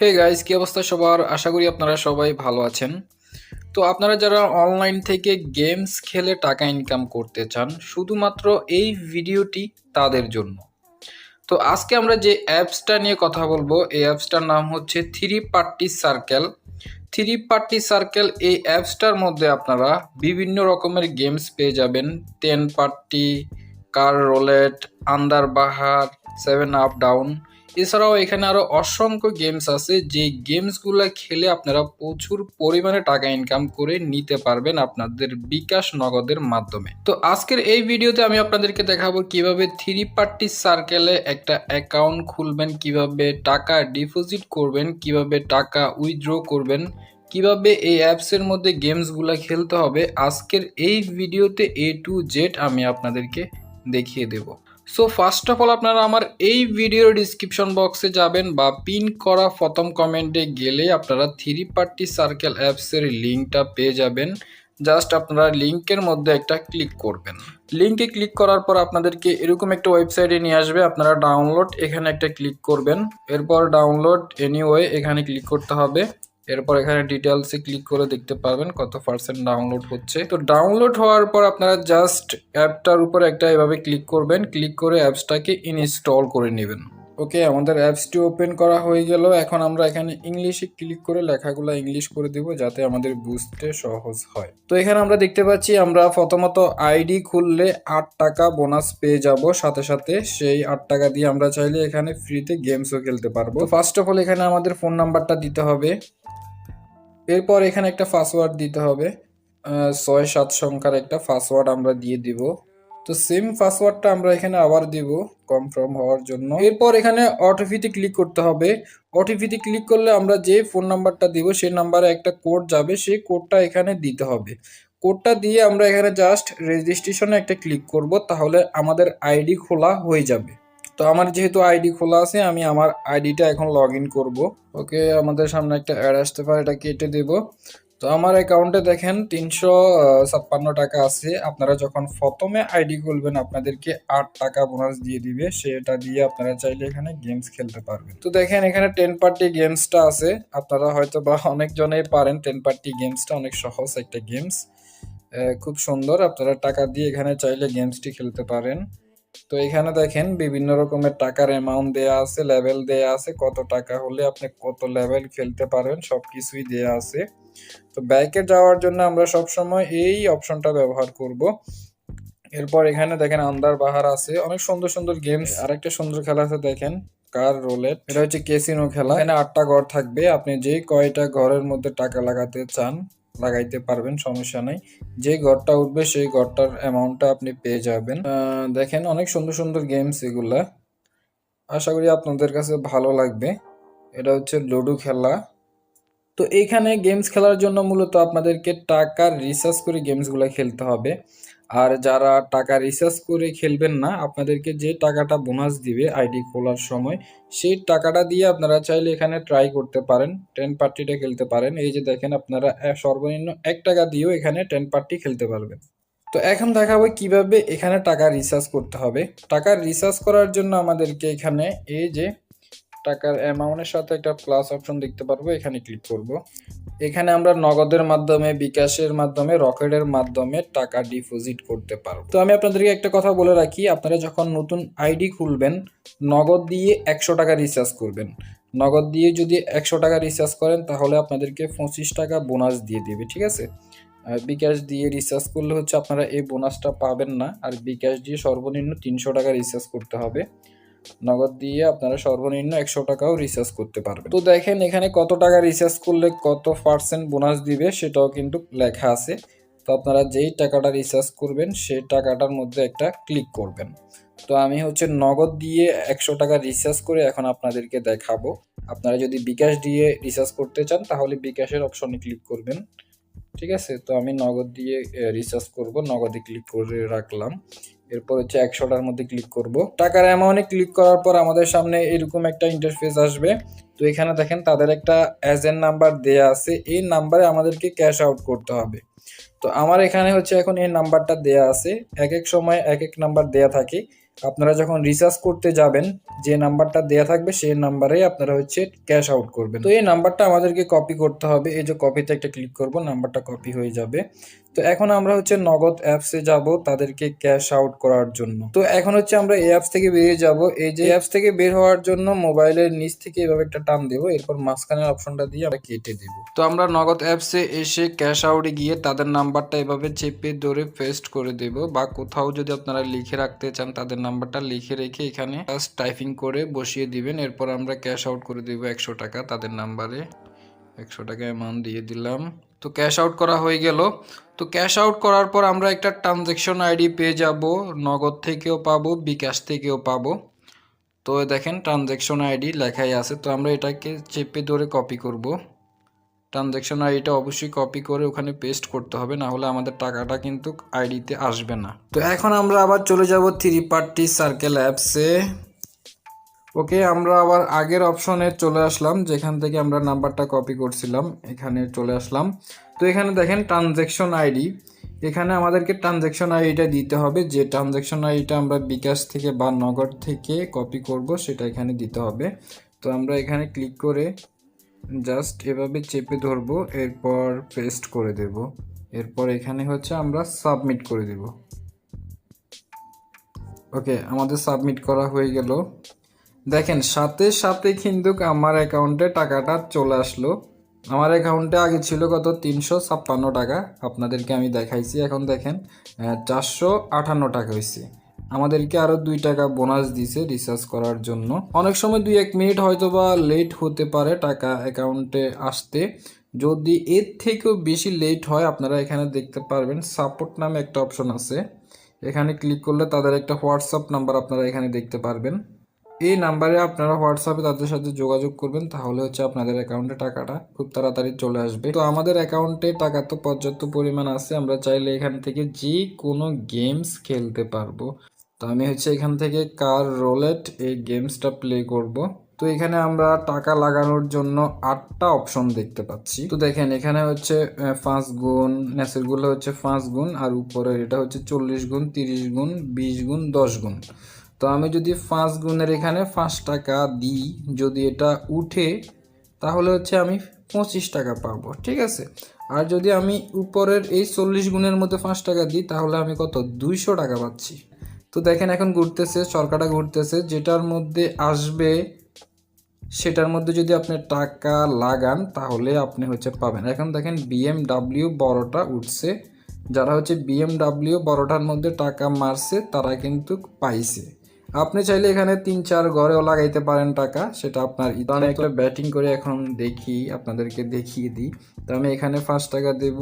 Hey guys কী অবস্থা সবার? আশা করি আপনারা সবাই ভালো আছেন। তো আপনারা যারা অনলাইন থেকে গেমস খেলে টাকা ইনকাম করতে চান, শুধুমাত্র এই ভিডিওটি তাদের জন্য। তো আজকে আমরা যে অ্যাপসটা নিয়ে কথা বলব, এই অ্যাপসটার নাম হচ্ছে three party circle three party circle এই অ্যাপসটার মধ্যে আপনারা বিভিন্ন রকমের গেমস পেয়ে যাবেন। টেন পার্টি কার রোলেট আন্দার বাহার সেভেন আপ ডাউন এছাড়াও এখানে আরও অসংখ্য গেমস আছে, যে গেমসগুলো খেলে আপনারা প্রচুর পরিমাণে টাকা ইনকাম করে নিতে পারবেন আপনাদের বিকাশ নগদের মাধ্যমে। তো আজকের এই ভিডিওতে আমি আপনাদেরকে দেখাবো কীভাবে থ্রি পার্টি সার্কেলে একটা অ্যাকাউন্ট খুলবেন, কীভাবে টাকা ডিপোজিট করবেন, কীভাবে টাকা উইথড্র করবেন, কীভাবে এই অ্যাপসের মধ্যে গেমসগুলো খেলতে হবে। আজকের এই ভিডিওতে এ টু জেড আমি আপনাদেরকে দেখিয়ে দেব। সো ফার্স্ট অফ অল আপনারা আমার এই ভিডিওর ডিসক্রিপশন বক্সে যাবেন বা পিন করা প্রথম কমেন্টে গেলে আপনারা থ্রি পার্টি সার্কেল অ্যাপসের লিঙ্কটা পেয়ে যাবেন। জাস্ট আপনারা লিঙ্কের মধ্যে একটা ক্লিক করবেন। লিঙ্কে ক্লিক করার পর আপনাদেরকে এরকম একটা ওয়েবসাইটে নিয়ে আসবে। আপনারা ডাউনলোড এখানে একটা ক্লিক করবেন। এরপর ডাউনলোড এনিওয়ে এখানে ক্লিক করতে হবে। এরপর এখানে ডিটেলসে ক্লিক করে দেখতে পারবেন কত পার্সেন্ট ডাউনলোড হচ্ছে। তো ডাউনলোড হওয়ার পর আপনারা জাস্ট অ্যাপটার উপর একটা এভাবে ক্লিক করবেন। ক্লিক করে অ্যাপসটাকে ইনস্টল করে নেবেন। ওকে, আমাদের অ্যাপসটি ওপেন করা হয়ে গেল। এখন আমরা এখানে ইংলিশে ক্লিক করে লেখাগুলো ইংলিশ করে দিব যাতে আমাদের বুঝতে সহজ হয়। তো এখানে আমরা দেখতে পাচ্ছি, আমরা প্রথমত আইডি খুললে আট টাকা বোনাস পেয়ে যাব। সাথে সাথে সেই আট টাকা দিয়ে আমরা চাইলে এখানে ফ্রিতে গেমসও খেলতে পারব। ফার্স্ট অফ অল এখানে আমাদের ফোন নাম্বারটা দিতে হবে। এরপর এখানে একটা পাসওয়ার্ড দিতে হবে। ছয় সাত সংখ্যার একটা পাসওয়ার্ড আমরা দিয়ে দিব। তো সেম পাসওয়ার্ডটা আমরা এখানে আবার দিব কনফার্ম হওয়ার জন্য। এরপর এখানে ওটিপিতে ক্লিক করতে হবে। ওটিপিতে ক্লিক করলে আমরা যে ফোন নাম্বারটা দিব, সেই নাম্বারে একটা কোড যাবে। সেই কোডটা এখানে দিতে হবে। কোডটা দিয়ে আমরা এখানে জাস্ট রেজিস্ট্রেশনে একটা ক্লিক করব, তাহলে আমাদের আইডি খোলা হয়ে যাবে। তো আমার যেহেতু আইডি খোলা আছে, আমি আমার আইডিটা এখন লগ ইন করব। ওকে, আমাদের সামনে একটা অ্যাড আসতে পারে, এটা কেটে দেব। তো আমার অ্যাকাউন্টে দেখেন তিনশো ছাপ্পান্ন টাকা আছে। আপনারা যখন প্রথমে আইডি খুলবেন, আপনাদেরকে আট টাকা বোনাস দিয়ে দিবে। সেটা দিয়ে আপনারা চাইলে এখানে গেমস খেলতে পারবেন। তো দেখেন, এখানে টেন পার্টি গেমসটা আছে। আপনারা হয়তো বা অনেকজনেই পারেন টেন পার্টি গেমসটা অনেক সহজ একটা গেমস খুব সুন্দর। আপনারা টাকা দিয়ে এখানে চাইলে গেমসটি খেলতে পারেন। তো এখানে দেখেন বিভিন্ন রকমের টাকার অ্যামাউন্ট দেয়া আছে লেভেল দেয়া আছে, কত টাকা হলে আপনি কত লেভেল খেলতে পারবেন, সবকিছুই দেয়া আছে। তো ব্যাকে যাওয়ার জন্য আমরা সব সময় এই অপশনটা ব্যবহার করব। এরপর এখানে দেখেন আন্দার বাহার আছে, অনেক সুন্দর সুন্দর গেমস আরেকটা সুন্দর খেলা আছে দেখেন কার রোলেট এটা হচ্ছে কেসিনো খেলা। এখানে আটটা ঘর থাকবে, আপনি যে কয়টা ঘরের মধ্যে টাকা লাগাতে চান লাগাইতে পারবেন, সমস্যা নাই। যে ঘরটা উঠবে, সেই ঘরটার অ্যামাউন্টটা আপনি পেয়ে যাবেন। দেখেন অনেক সুন্দর সুন্দর গেমস এগুলা। আশা করি আপনাদের কাছে ভালো লাগবে। এটা হচ্ছে লুডো খেলা। তো এইখানে গেমস খেলার জন্য মূলত আপনাদেরকে টাকা রিসার্চ করে গেমসগুলো খেলতে হবে। আর যারা টাকা রিচার্জ করে খেলবেন না, আপনাদেরকে যে টাকাটা বোনাস দিবে আইডি খোলার সময়, সেই টাকাটা দিয়ে আপনারা চাইলে এখানে ট্রাই করতে পারেন টেন পার্টিটা খেলতে পারেন। এই যে দেখেন আপনারা সর্বনিম্ন এক টাকা দিয়েও এখানে টেন পার্টি খেলতে পারবেন। তো এখন দেখাবো কীভাবে এখানে টাকা রিচার্জ করতে হবে। টাকা রিচার্জ করার জন্য আমাদেরকে এখানে এই যে টাকার অ্যামাউন্টের সাথে একটা প্লাস অপশন দেখতে পারব, এখানে ক্লিক করব। এখানে আমরা নগদের মাধ্যমে, বিকাশের মাধ্যমে, রকেটের মাধ্যমে টাকা ডিপোজিট করতে পারব। তো আমি আপনাদেরকে একটা কথা বলে রাখি, আপনারা যখন নতুন আইডি খুলবেন, নগদ দিয়ে একশো টাকা রিচার্জ করবেন। নগদ দিয়ে যদি একশো টাকা রিচার্জ করেন, তাহলে আপনাদেরকে পঁচিশ টাকা বোনাস দিয়ে দেবে, ঠিক আছে? বিকাশ দিয়ে রিচার্জ করলে হচ্ছে আপনারা এই বোনাসটা পাবেন না, আর বিকাশ দিয়ে সর্বনিম্ন তিনশো টাকা রিচার্জ করতে হবে। নগদ দিয়ে আপনারা সর্বনিম্ন একশো টাকাও রিচার্জ করতে পারবেন। তো দেখেন এখানে কত টাকা রিচার্জ করলে কত পার্সেন্ট বোনাস দিবে সেটাও কিন্তু লেখা আছে। তো আপনারা যেই টাকাটা রিচার্জ করবেন সেই টাকাটার মধ্যে একটা ক্লিক করবেন। তো আমি হচ্ছে নগদ দিয়ে একশো টাকা রিচার্জ করে এখন আপনাদেরকে দেখাবো। আপনারা যদি বিকাশ দিয়ে রিচার্জ করতে চান তাহলে বিকাশের অপশনে ক্লিক করবেন। ঠিক আছে? তো আমি নগদ দিয়ে রিচার্জ করব। নগদে ক্লিক করে রাখলাম। এরপর হচ্ছে একশোটার মধ্যে ক্লিক করব। টাকার অ্যামাউন্টে ক্লিক করার পর আমাদের সামনে এরকম একটা ইন্টারফেস আসবে। তো এখানে দেখেন তাদের একটা এজেন্ট নাম্বার দেয়া আছে। এই নাম্বারে আমাদেরকে ক্যাশ আউট করতে হবে। তো আমার এখানে হচ্ছে এখন এই নাম্বারটা দেয়া আছে। এক এক সময় এক এক নাম্বার দেয়া থাকে। আপনারা যখন রিচার্জ করতে যাবেন, যে নাম্বারটা দেয়া থাকবে, সেই নাম্বারে আপনারা হচ্ছে ক্যাশ আউট করবেন। তো এই নাম্বারটা আমাদেরকে কপি করতে হবে। এই যে কপিতে একটা ক্লিক করব নাম্বারটা কপি হয়ে যাবে। তো এখন আমরা হচ্ছে নগদ অ্যাপসে যাব তাদেরকে ক্যাশ আউট করার জন্য। তো এখন হচ্ছে আমরা এই অ্যাপস থেকে বেরিয়ে যাব। এই যে অ্যাপস থেকে বের হওয়ার জন্য মোবাইলের নিচ থেকে এভাবে একটা টান দেবো। এরপর মাঝখানের অপশনটা দিয়ে আমরা কেটে দেব। তো আমরা নগদ অ্যাপসে এসে ক্যাশ আউটে গিয়ে তাদের নাম্বারটা এভাবে চেপে ধরে পেস্ট করে দেব বা কোথাও যদি আপনারা লিখে রাখতে চান তাদের নাম্বারটা লিখে রেখে এখানে জাস্ট টাইপিং করে বসিয়ে দিবেন। এরপর আমরা ক্যাশ আউট করে দেবো একশো টাকা তাদের নাম্বারে একশো টাকা অ্যামাউন্ট দিয়ে দিলাম। তো ক্যাশ আউট করা হয়ে গেল। তো ক্যাশ আউট করার পর আমরা একটা ট্রানজ্যাকশন আইডি পেয়ে যাব। নগদ থেকেও পাবো, বিকাশ থেকেও পাবো। তো দেখেন ট্রানজ্যাকশন আইডি লেখাই আছে। তো আমরা এটাকে চেপে ধরে কপি করব। ট্রানজ্যাকশন আইডিটা অবশ্যই কপি করে ওখানে পেস্ট করতে হবে, না হলে আমাদের টাকাটা কিন্তু আইডিতে আসবে না। তো এখন আমরা আবার চলে যাব থ্রি পার্টি সার্কেল অ্যাপসে ওকে, আমরা আবার আগের অপশনে চলে আসলাম, যেখান থেকে আমরা নাম্বারটা কপি করছিলাম। এখানে চলে আসলাম। তো এখানে দেখেন ট্রানজ্যাকশন আইডি এখানে আমাদেরকে ট্রানজ্যাকশন আইডিটা দিতে হবে। যে ট্রানজ্যাকশন আইডিটা আমরা বিকাশ থেকে বা নগদ থেকে কপি করব, সেটা এখানে দিতে হবে। তো আমরা এখানে ক্লিক করে জাস্ট এভাবে চেপে ধরবো, এরপর পেস্ট করে দেব। এরপর এখানে হচ্ছে আমরা সাবমিট করে দেব। ওকে, আমাদের সাবমিট করা হয়ে গেল। দেখেন, সাথে সাথে কিন্তু আমার অ্যাকাউন্টে টাকাটা চলে আসলো। আমার অ্যাকাউন্টে আগে ছিল কত? তিনশো ছাপ্পান্ন টাকা। আপনাদেরকে আমি দেখাইছি। এখন দেখেন চারশো আটান্ন টাকা হয়েছে আমাদেরকে আরও দুই টাকা বোনাস দিছে রিচার্জ করার জন্য। অনেক সময় দুই, এক মিনিট হয়তো বা লেট হতে পারে টাকা অ্যাকাউন্টে আসতে। যদি এর থেকেও বেশি লেট হয়, আপনারা এখানে দেখতে পারবেন সাপোর্ট নামে একটা অপশন আছে। এখানে ক্লিক করলে তাদের একটা হোয়াটসঅ্যাপ নাম্বার আপনারা এখানে দেখতে পারবেন। এই নাম্বারে আপনারা হোয়াটসঅ্যাপে তাদের সাথে যোগাযোগ করবেন, তাহলে হচ্ছে আপনাদের অ্যাকাউন্টে টাকাটা খুব তাড়াতাড়ি চলে আসবে। তো আমাদের অ্যাকাউন্টে টাকা তো পর্যাপ্ত পরিমাণ আছে, আমরা চাইলে এখান থেকে যে কোনো গেমস খেলতে পারব। তো আমি হচ্ছে এখান থেকে কার রোলেট এই গেমসটা প্লে করব। তো এখানে আমরা টাকা লাগানোর জন্য আটটা অপশন দেখতে পাচ্ছি। তো দেখেন, এখানে হচ্ছে পাঁচ গুণ ন্যাসেরগুলো হচ্ছে পাঁচ গুণ, আর উপরের এটা হচ্ছে চল্লিশ গুণ, তিরিশ গুণ, বিশ গুণ, দশ গুণ। তো আমি যদি পাঁচ গুণের এখানে পাঁচ টাকা দিই, যদি এটা উঠে, তাহলে হচ্ছে আমি পঁচিশ টাকা পাবো, ঠিক আছে? আর যদি আমি উপরের এই চল্লিশ গুণের মধ্যে পাঁচ টাকা দিই, তাহলে আমি কত? দুইশো টাকা পাচ্ছি। তো দেখেন এখন ঘুরতেছে সরকারটা ঘুরতেছে, যেটার মধ্যে আসবে, সেটার মধ্যে যদি আপনি টাকা লাগান, তাহলে আপনি হচ্ছে পাবেন। এখন দেখেন বিএমডাব্লিউ বড়টা উঠছে। যারা হচ্ছে বিএমডাব্লিউ বড়টার মধ্যে টাকা মারছে, তারা কিন্তু পাইছে। আপনি চাইলে এখানে তিন, চার ঘরেও লাগাইতে পারেন টাকা। সেটা আপনার আমি একটা ব্যাটিং করে এখন দেখি, আপনাদেরকে দেখিয়ে দিই। তো আমি এখানে পাঁচ টাকা দেব,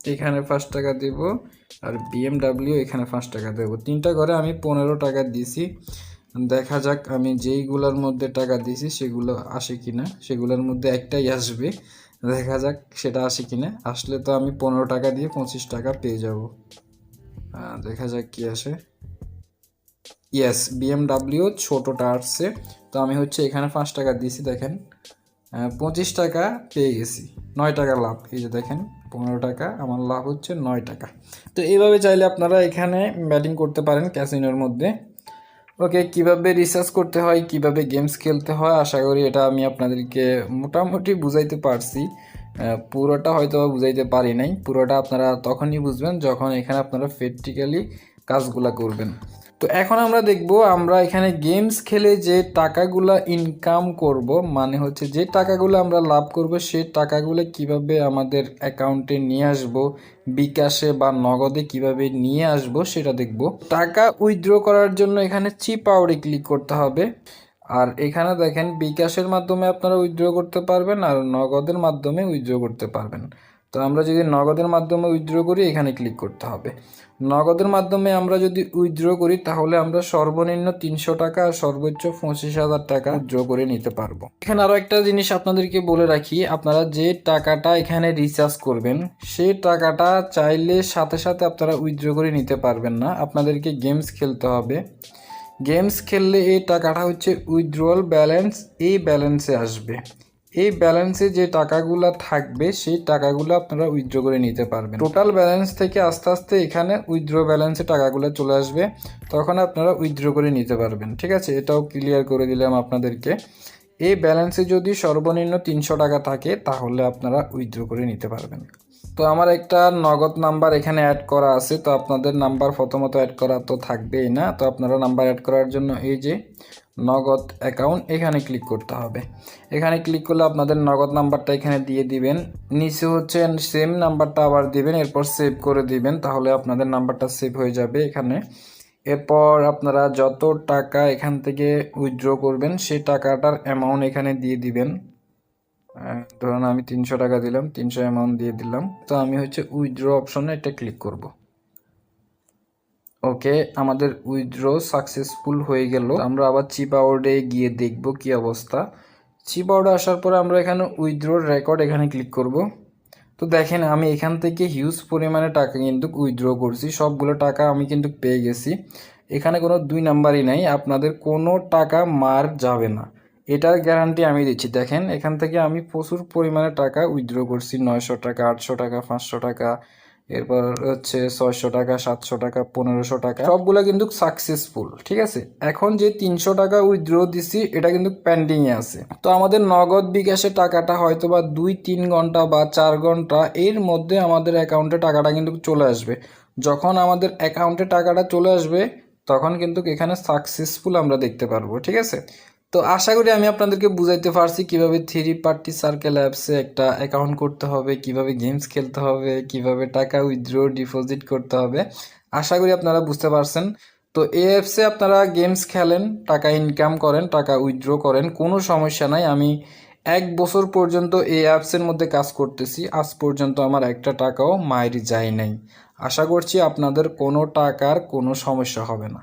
এখানে পাঁচ টাকা দেব, আর বিএমডাব্লিউ এখানে পাঁচ টাকা দেবো। তিনটা ঘরে আমি পনেরো টাকা দিছি। দেখা যাক আমি যেইগুলোর মধ্যে টাকা দিছি, সেগুলো আসে কিনা। সেগুলোর মধ্যে একটাই আসবে। দেখা যাক সেটা আসে কিনা। আসলে তো আমি পনেরো টাকা দিয়ে পঁচিশ টাকা পেয়ে যাব। দেখা যাক কি আসে। ইয়েস বিএমডাব্লিউ ছোটোটা আসছে। তো আমি হচ্ছে এখানে পাঁচ টাকা দিয়েছি, দেখেন। পঁচিশ টাকা পেয়ে গেছি। নয় টাকা লাভ, এই যে দেখেন, পনেরো টাকা, আমার লাভ হচ্ছে নয় টাকা। তো এইভাবে চাইলে আপনারা এখানে ব্যাটিং করতে পারেন ক্যাসিনোর মধ্যে। ওকে কীভাবে রিসার্চ করতে হয়, কীভাবে গেমস খেলতে হয়, আশা করি এটা আমি আপনাদেরকে মোটামুটি বুঝাইতে পারছি। পুরোটা হয়তো বুঝাইতে পারি নাই। পুরোটা আপনারা তখনই বুঝবেন যখন এখানে আপনারা প্র্যাকটিক্যালি কাজগুলা করবেন। তো এখন আমরা দেখব, আমরা এখানে গেমস খেলে যে টাকাগুলো ইনকাম করব মানে হচ্ছে যে টাকাগুলো আমরা লাভ করব সেই টাকাগুলো কীভাবে আমাদের অ্যাকাউন্টে নিয়ে আসব, বিকাশে বা নগদে কীভাবে নিয়ে আসব সেটা দেখব। টাকা উইথড্র করার জন্য এখানে চিপ আউটে ক্লিক করতে হবে। আর এখানে দেখেন, বিকাশের মাধ্যমে আপনারা উইথড্র করতে পারবেন, আর নগদের মাধ্যমে উইথড্র করতে পারবেন। তো আমরা যদি নগদের মাধ্যমে উইথড্র করি, এখানে ক্লিক করতে হবে। নগদের মাধ্যমে আমরা যদি উইথড্র করি, তাহলে আমরা সর্বনিম্ন তিনশো টাকা আর সর্বোচ্চ পঁচিশ হাজার টাকা উইথড্র করে নিতে পারব। এখানে আরও একটা জিনিস আপনাদেরকে বলে রাখি, আপনারা যে টাকাটা এখানে রিচার্জ করবেন সেই টাকাটা চাইলে সাথে সাথে আপনারা উইথড্র করে নিতে পারবেন না। আপনাদেরকে গেমস খেলতে হবে। গেমস খেললে এই টাকাটা হচ্ছে উইথড্রয়াল ব্যালেন্স এই ব্যালেন্সে আসবে। এই ব্যালেন্সে যে টাকাগুলো থাকবে, সেই টাকাগুলো আপনারা উইথড্র করে নিতে পারবেন। টোটাল ব্যালেন্স থেকে আস্তে আস্তে এখানে উইথড্র ব্যালেন্সে টাকাগুলো চলে আসবে। তখন আপনারা উইথড্র করে নিতে পারবেন। ঠিক আছে? এটাও ক্লিয়ার করে দিলাম আপনাদেরকে। এই ব্যালেন্সে যদি সর্বনিম্ন তিনশো টাকা থাকে, তাহলে আপনারা উইথড্র করে নিতে পারবেন। তো আমার একটা নগদ নাম্বার এখানে অ্যাড করা আছে, তো আপনাদের নাম্বার প্রথমত অ্যাড করা তো থাকবেই না। তো আপনারা নাম্বার অ্যাড করার জন্য এই যে নগদ অ্যাকাউন্ট এখানে ক্লিক করতে হবে। এখানে ক্লিক করলে আপনাদের নগদ নাম্বারটা এখানে দিয়ে দিবেন। নিচে হচ্ছে সেম নাম্বারটা আবার দিবেন, এরপর সেভ করে দিবেন, তাহলে আপনাদের নাম্বারটা সেভ হয়ে যাবে এখানে। এরপর আপনারা যত টাকা এখান থেকে উইথড্র করবেন, সেই টাকাটার অ্যামাউন্ট এখানে দিয়ে দিবেন। ধরুন আমি তিনশো টাকা দিলাম, তিনশো অ্যামাউন্ট দিয়ে দিলাম। তো আমি হচ্ছে উইথড্র অপশনে এটা ক্লিক করব। ওকে আমাদের উইথড্র সাকসেসফুল হয়ে গেল। আমরা আবার চিপ আউটে গিয়ে দেখব কি অবস্থা। চিপ আউটে আসার পরে আমরা এখানে উইথড্রোর রেকর্ড এখানে ক্লিক করব। তো দেখেন, আমি এখান থেকে হিউজ পরিমাণে টাকা কিন্তু উইথড্র করছি। সবগুলো টাকা আমি কিন্তু পেয়ে গেছি। এখানে কোনো দুই নাম্বারই নাই, আপনাদের কোনো টাকা মার যাবে না। এটার গ্যারান্টি আমি দিচ্ছি। দেখেন, এখান থেকে আমি প্রচুর পরিমাণে টাকা উইথড্র করছি। নয়শো টাকা, আটশো টাকা, পাঁচশো টাকা। এরপর হচ্ছে ছয়শো টাকা, সাতশো টাকা, পনেরোশো টাকা। সবগুলো কিন্তু সাকসেসফুল ঠিক আছে? এখন যে তিনশো টাকা উইথড্র দিছি, এটা কিন্তু পেন্ডিংয়ে আছে। তো আমাদের নগদ বিকাশে টাকাটা হয়তো বা দুই, তিন ঘণ্টা বা চার ঘণ্টা, এর মধ্যে আমাদের অ্যাকাউন্টে টাকাটা কিন্তু চলে আসবে। যখন আমাদের অ্যাকাউন্টে টাকাটা চলে আসবে, তখন কিন্তু এখানে সাকসেসফুল আমরা দেখতে পারব, ঠিক আছে? তো আশা করি আমি আপনাদেরকে বুঝাইতে পারছি কীভাবে থ্রি পার্টি সার্কেল অ্যাপসে একটা অ্যাকাউন্ট করতে হবে, কীভাবে গেমস খেলতে হবে, কীভাবে টাকা উইথড্র ডিপোজিট করতে হবে। আশা করি আপনারা বুঝতে পারছেন। তো এই অ্যাপসে আপনারা গেমস খেলেন, টাকা ইনকাম করেন, টাকা উইথড্র করেন, কোনো সমস্যা নাই। আমি এক বছর পর্যন্ত এই অ্যাপসের মধ্যে কাজ করতেছি। আজ পর্যন্ত আমার একটা টাকাও মায়ের যায় নাই। আশা করছি আপনাদের কোনো টাকার কোনো সমস্যা হবে না।